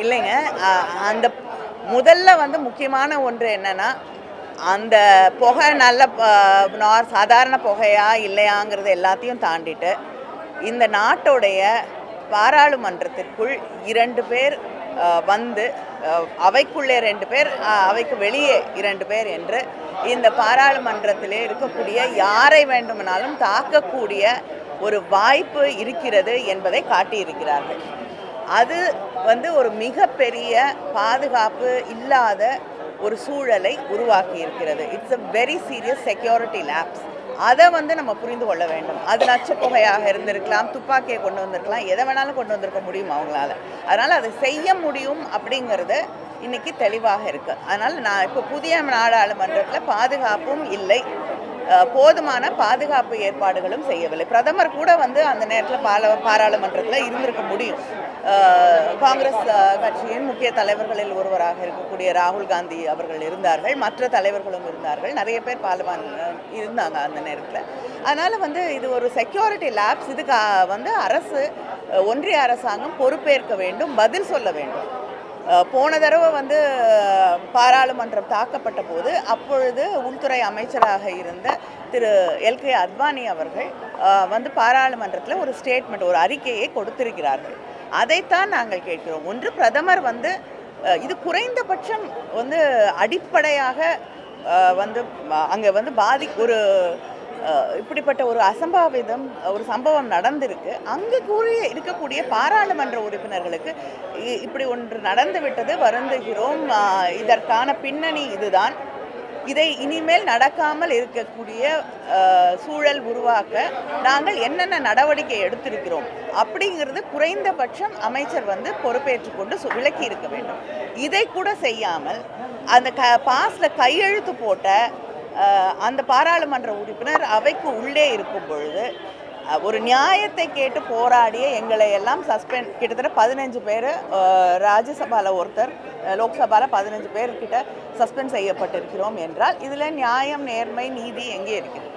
இல்லைங்க அந்த முதல்ல வந்து முக்கியமான ஒன்று என்னன்னா அந்த புகை நல்ல நார் சாதாரண புகையா இல்லையாங்கிறது எல்லாத்தையும் தாண்டிட்டு இந்த நாட்டுடைய பாராளுமன்றத்திற்குள் இரண்டு பேர் வந்து அவைக்குள்ளே ரெண்டு பேர் அவைக்கு வெளியே இரண்டு பேர் என்று இந்த பாராளுமன்றத்திலே இருக்கக்கூடிய யாரை வேண்டுமானாலும் தாக்கக்கூடிய ஒரு வாய்ப்பு இருக்கிறது என்பதை காட்டியிருக்கிறார்கள். அது வந்து ஒரு மிகப்பெரிய பாதுகாப்பு இல்லாத ஒரு சூழலை உருவாக்கி இருக்கிறது it's a very serious security labs அதை வந்து நம்ம புரிந்து கொள்ள வேண்டும். அது நச்சுப்புகையாக இருந்திருக்கலாம் துப்பாக்கியை கொண்டு வந்திருக்கலாம் எதை வேணாலும் கொண்டு வந்திருக்க முடியும் அவங்களால. அதனால் அதை செய்ய முடியும் அப்படிங்கிறது இன்னைக்கு தெளிவாக இருக்குது அதனால் நான் இப்போ புதிய நாடாளுமன்றத்தில் பாதுகாப்பும் இல்லை போதுமான பாதுகாப்பு ஏற்பாடுகளும் செய்யவில்லை. பிரதமர் கூட வந்து அந்த நேரத்தில் பால பாராளுமன்றத்தில் இருந்திருக்க முடியும். காங்கிரஸ் கட்சியின் முக்கிய தலைவர்களில் ஒருவராக இருக்கக்கூடிய ராகுல் காந்தி அவர்கள் இருந்தார்கள். மற்ற தலைவர்களும் இருந்தார்கள். நிறைய பேர் பார்லிமெண்ட் இருந்தாங்க அந்த நேரத்தில். அதனால் வந்து இது ஒரு செக்யூரிட்டி லேப்ஸ் இதுக்கு வந்து அரசு ஒன்றிய அரசாங்கம் பொறுப்பேற்க வேண்டும் பதில் சொல்ல வேண்டும். போன தடவை வந்து பாராளுமன்றம் தாக்கப்பட்ட போது அப்பொழுது உள்துறை அமைச்சராக இருந்த திரு எல்கே அத்வானி அவர்கள் வந்து பாராளுமன்றத்தில் ஒரு ஸ்டேட்மெண்ட் ஒரு அறிக்கையை கொடுத்திருக்கிறார்கள். அதைத்தான் நாங்கள் கேட்கிறோம். ஒன்று பிரதமர் வந்து இது குறைந்தபட்சம் வந்து அடிப்படையாக வந்து அங்கே வந்து பாதி ஒரு இப்படிப்பட்ட ஒரு அசம்பாவிதம் ஒரு சம்பவம் நடந்திருக்கு. அங்கு கூறிய இருக்கக்கூடிய பாராளுமன்ற உறுப்பினர்களுக்கு இ- இப்படி ஒன்று நடந்து விட்டது வருந்துகிறோம் இதற்கான பின்னணி இதுதான். இதை இனிமேல் நடக்காமல் இருக்கக்கூடிய சூழல் உருவாக்க நாங்கள் என்னென்ன நடவடிக்கை எடுத்திருக்கிறோம் அப்படிங்கிறது குறைந்தபட்சம் அமைச்சர் வந்து பொறுப்பேற்றுக்கொண்டு கொண்டு விளக்கி இருக்க வேண்டும். இதை கூட செய்யாமல் அந்த க பாஸில் கையெழுத்து போட்ட அந்த பாராளுமன்ற உறுப்பினர் அவைக்கு உள்ளே இருக்கும் பொழுது ஒரு நியாயத்தை கேட்டு போராடிய எங்களை எல்லாம் சஸ்பெண்ட் கிட்டத்தட்ட பதினஞ்சு பேர் ராஜ்யசபாவில் ஒருத்தர் லோக்சபாவில் பதினஞ்சு பேர்கிட்ட சஸ்பெண்ட் செய்யப்பட்டிருக்கிறோம் என்றால் இதில் நியாயம் நேர்மை நீதி எங்கே இருக்கிறது